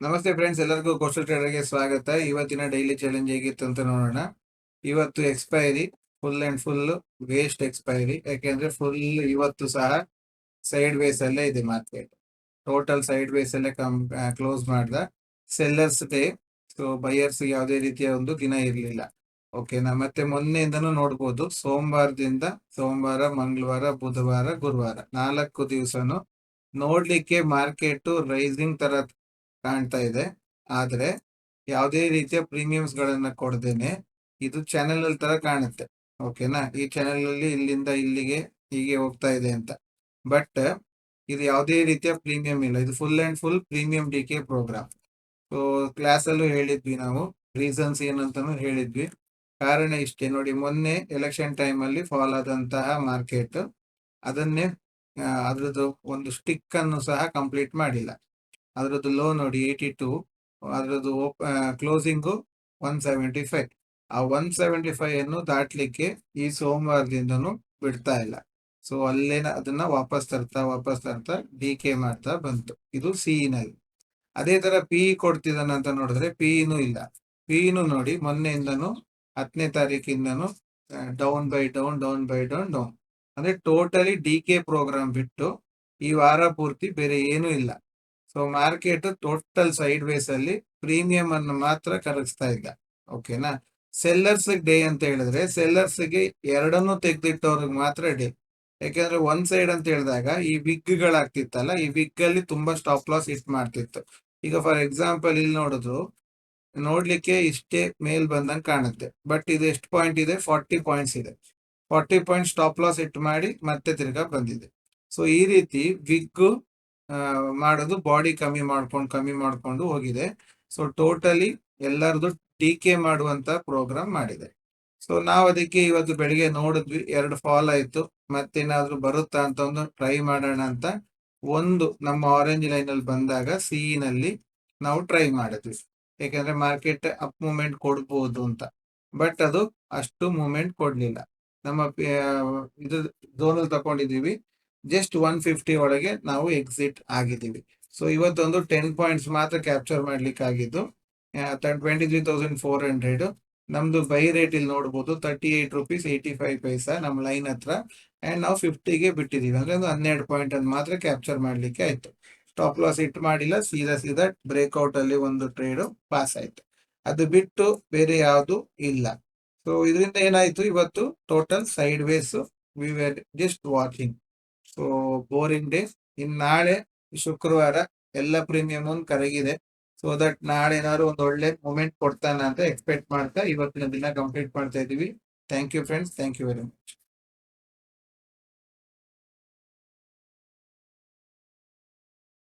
ನಮಸ್ತೆ ಫ್ರೆಂಡ್ಸ್ ಎಲ್ಲರಿಗೂ ಕೋಸ್ಟಲ್ ಟ್ರೇಡರ್ಗೆ ಸ್ವಾಗತ. ಇವತ್ತಿನ ಡೈಲಿ ಚಾಲೆಂಜ್ ಹೇಗಿತ್ತು ಅಂತ ನೋಡೋಣ. ಇವತ್ತು expiry full and full waste expiry ಯಾಕೆಂದ್ರೆ ಫುಲ್ ಇವತ್ತು ಸಹ ಸೈಡ್ ವೇಸ್ ಅಲ್ಲೇ ಇದೆ ಮಾರ್ಕೆಟ್ ಟೋಟಲ್ ಸೈಡ್ ವೇಸ್ ಅಲ್ಲೇ ಕಮ್ ಕ್ಲೋಸ್ ಮಾಡ್ದ. ಸೆಲ್ಲರ್ಸ್ ಡೇ ಸೊ ಬೈಯರ್ಸ್ ಯಾವುದೇ ರೀತಿಯ ಒಂದು ದಿನ ಇರಲಿಲ್ಲ. ಓಕೆನಾ ಮತ್ತೆ ಮೊನ್ನೆಯಿಂದನೂ ನೋಡ್ಬೋದು. ಸೋಮವಾರದಿಂದ ಸೋಮವಾರ, ಮಂಗಳವಾರ, ಬುಧವಾರ, ಗುರುವಾರ ನಾಲ್ಕು ದಿವಸನು ನೋಡ್ಲಿಕ್ಕೆ ಮಾರ್ಕೆಟ್ ರೈಸಿಂಗ್ ತರ ಕಾಣ್ತಾ ಇದೆ. ಆದ್ರೆ ಯಾವುದೇ ರೀತಿಯ ಪ್ರೀಮಿಯಮ್ಸ್ ಗಳನ್ನ ಕೊಡ್ದೇನೆ ಇದು ಚಾನೆಲ್ ತರ ಕಾಣುತ್ತೆ. ಓಕೆನಾ ಈ ಚಾನೆಲ್ ಅಲ್ಲಿ ಇಲ್ಲಿಂದ ಇಲ್ಲಿಗೆ ಹೀಗೆ ಹೋಗ್ತಾ ಇದೆ ಅಂತ. ಬಟ್ ಇದು ಯಾವುದೇ ರೀತಿಯ ಪ್ರೀಮಿಯಂ ಇಲ್ಲ. ಇದು full and full premium D K program so class ಅಲ್ಲೂ ಹೇಳಿದ್ವಿ ನಾವು. ರೀಸನ್ಸ್ ಏನಂತಾನು ಹೇಳಿದ್ವಿ. ಕಾರಣ ಇಷ್ಟೇ. ನೋಡಿ, ಮೊನ್ನೆ ಎಲೆಕ್ಷನ್ ಟೈಮ್ ಅಲ್ಲಿ ಫಾಲ್ ಆದಂತಹ ಮಾರ್ಕೆಟ್ ಅದನ್ನೇ ಅದ್ರದ್ದು ಒಂದು ಸ್ಟಿಕ್ ಅನ್ನು ಸಹ ಕಂಪ್ಲೀಟ್ ಮಾಡಿಲ್ಲ. ಅದ್ರದ್ದು ಲೋ ನೋಡಿ ಏಯ್ಟಿ ಟು ಅದ್ರದ್ದು ಕ್ಲೋಸಿಂಗು ಒನ್ ಸೆವೆಂಟಿ ಫೈವ್ ಆ ಒನ್ ಸೆವೆಂಟಿ ಫೈವ್ ಅನ್ನು ದಾಟ್ಲಿಕ್ಕೆ ಈ ಸೋಮವಾರದಿಂದನೂ ಬಿಡ್ತಾ ಇಲ್ಲ. ಸೊ ಅಲ್ಲೇನ ಅದನ್ನ ವಾಪಸ್ ತರ್ತಾ ವಾಪಸ್ ತರ್ತಾ ಡಿ ಕೆ ಮಾಡ್ತಾ ಬಂತು. ಇದು ಸಿ ನಲ್ಲಿ. ಅದೇ ತರ ಪಿ ಕೊಡ್ತಿದ್ದಾನೆ ಅಂತ ನೋಡಿದ್ರೆ ಪಿ ಪಿಇನೂ ಇಲ್ಲ. ಪಿಇನು ನೋಡಿ ಮೊನ್ನೆಯಿಂದನು ಹತ್ತನೇ ತಾರೀಕಿಂದನು down by down down by down down ಅಂದ್ರೆ ಟೋಟಲಿ ಡಿ ಕೆ ಪ್ರೋಗ್ರಾಮ್ ಬಿಟ್ಟು ಈ ವಾರ ಪೂರ್ತಿ ಬೇರೆ ಏನೂ ಇಲ್ಲ. So market total side ways ಅಲ್ಲಿ ಪ್ರೀಮಿಯಂ ಅನ್ನು ಮಾತ್ರ ಕರಗಿಸ್ತಾ ಇದ್ದ ಓಕೆನಾ ಸೆಲ್ಲರ್ಸ್ ಡೇ ಅಂತ ಹೇಳಿದ್ರೆ ಸೆಲ್ಲರ್ಸ್ಗೆ ಎರಡನ್ನು ತೆಗೆದಿಟ್ಟವ್ರಿಗೆ ಮಾತ್ರ ಡೇ ಯಾಕೆಂದ್ರೆ ಒಂದ್ ಸೈಡ್ ಅಂತ ಹೇಳಿದಾಗ ಈ ವಿಗ್ ಗಳಾಗ್ತಿತ್ತಲ್ಲ, ಈ ವಿಗ್ ಅಲ್ಲಿ ತುಂಬಾ ಸ್ಟಾಪ್ ಲಾಸ್ ಹಿಟ್ ಮಾಡ್ತಿತ್ತು. ಈಗ ಫಾರ್ ಎಕ್ಸಾಂಪಲ್ ಇಲ್ಲಿ ನೋಡಿದ್ರು, ನೋಡ್ಲಿಕ್ಕೆ ಇಷ್ಟೇ ಮೇಲ್ ಬಂದಂಗೆ ಕಾಣುತ್ತೆ. ಬಟ್ ಇದು ಎಷ್ಟು ಪಾಯಿಂಟ್ ಇದೆ? ಫಾರ್ಟಿ ಪಾಯಿಂಟ್ಸ್ ಇದೆ. Forty point stop loss hit ಮಾಡಿ ಮತ್ತೆ ತಿರ್ಗಾ ಬಂದಿದೆ. ಸೊ ಈ ರೀತಿ ವಿಗ್ ಮಾಡೋದು ಬಾಡಿ ಕಮ್ಮಿ ಮಾಡ್ಕೊಂಡು ಕಮ್ಮಿ ಮಾಡ್ಕೊಂಡು ಹೋಗಿದೆ. ಸೊ ಟೋಟಲಿ ಎಲ್ಲರದು ಕೆ ಮಾಡುವಂತ ಪ್ರೋಗ್ರಾಮ್ ಮಾಡಿದೆ. ಸೊ ನಾವು ಅದಕ್ಕೆ ಇವತ್ತು ಬೆಳಿಗ್ಗೆ ನೋಡಿದ್ವಿ, ಎರಡು ಫಾಲ್ ಆಯ್ತು. ಮತ್ತೇನಾದ್ರೂ ಬರುತ್ತಾ ಅಂತ ಒಂದು ಟ್ರೈ ಮಾಡೋಣ ಅಂತ ಒಂದು ನಮ್ಮ ಆರೆಂಜ್ ಲೈನ್ ಅಲ್ಲಿ ಬಂದಾಗ ಸಿಇನಲ್ಲಿ ನಾವು ಟ್ರೈ ಮಾಡಿದ್ವಿ. ಯಾಕಂದ್ರೆ ಮಾರ್ಕೆಟ್ ಅಪ್ ಮೂಮೆಂಟ್ ಕೊಡ್ಬೋದು ಅಂತ. ಬಟ್ ಅದು ಅಷ್ಟು ಮೂಮೆಂಟ್ ಕೊಡ್ಲಿಲ್ಲ. ನಮ್ಮ ಇದು ಝೋನಲ್ಲಿ ತಕೊಂಡಿದೀವಿ ಜಸ್ಟ್ ಒನ್ ಫಿಫ್ಟಿ ಒಳಗೆ ನಾವು ಎಕ್ಸಿಟ್ ಆಗಿದ್ದೀವಿ. ಸೊ ಇವತ್ತೊಂದು ಟೆನ್ ಪಾಯಿಂಟ್ಸ್ ಮಾತ್ರ ಕ್ಯಾಪ್ಚರ್ ಮಾಡ್ಲಿಕ್ಕೆ ಆಗಿದ್ದು twenty three thousand four hundred ನಮ್ದು ಬೈ ರೇಟ್ ಇಲ್ಲಿ ನೋಡ್ಬೋದು thirty eight rupees eighty five paisa ನಮ್ಮ ಲೈನ್ ಹತ್ರ. ಅಂಡ್ ನಾವು ಫಿಫ್ಟಿಗೆ ಬಿಟ್ಟಿದೀವಿ ಅಂದ್ರೆ ಒಂದು ಹನ್ನೆರಡು ಪಾಯಿಂಟ್ ಅನ್ನು ಮಾತ್ರ ಕ್ಯಾಪ್ಚರ್ ಮಾಡ್ಲಿಕ್ಕೆ ಆಯ್ತು. ಸ್ಟಾಪ್ ಲಾಸ್ ಇಟ್ ಮಾಡಿಲ್ಲ, ಸೀದಾ ಸೀದಾ ಬ್ರೇಕ್ಔಟ್ ಅಲ್ಲಿ ಒಂದು ಟ್ರೇಡ್ ಪಾಸ್ ಆಯ್ತು. ಅದು ಬಿಟ್ಟು ಬೇರೆ ಯಾವುದು ಇಲ್ಲ. ಸೊ ಇದರಿಂದ ಏನಾಯ್ತು, ಇವತ್ತು total sideways we were just watching so boring day in ನಾಳೆ ಶುಕ್ರವಾರ ಎಲ್ಲ ಪ್ರೀಮಿಯಂ ಕರಗಿದೆ. ಸೊ ದಟ್ ನಾಳೆ ಏನಾದ್ರು ಒಂದು ಒಳ್ಳೆ ಮೂಮೆಂಟ್ ಕೊಡ್ತಾನೆ ಅಂತ ಎಕ್ಸ್ಪೆಕ್ಟ್ ಮಾಡ್ತಾ ಇವತ್ತಿನ ದಿನ ಕಂಪ್ಲೀಟ್ ಮಾಡ್ತಾ ಇದೀವಿ thank you friends thank you very much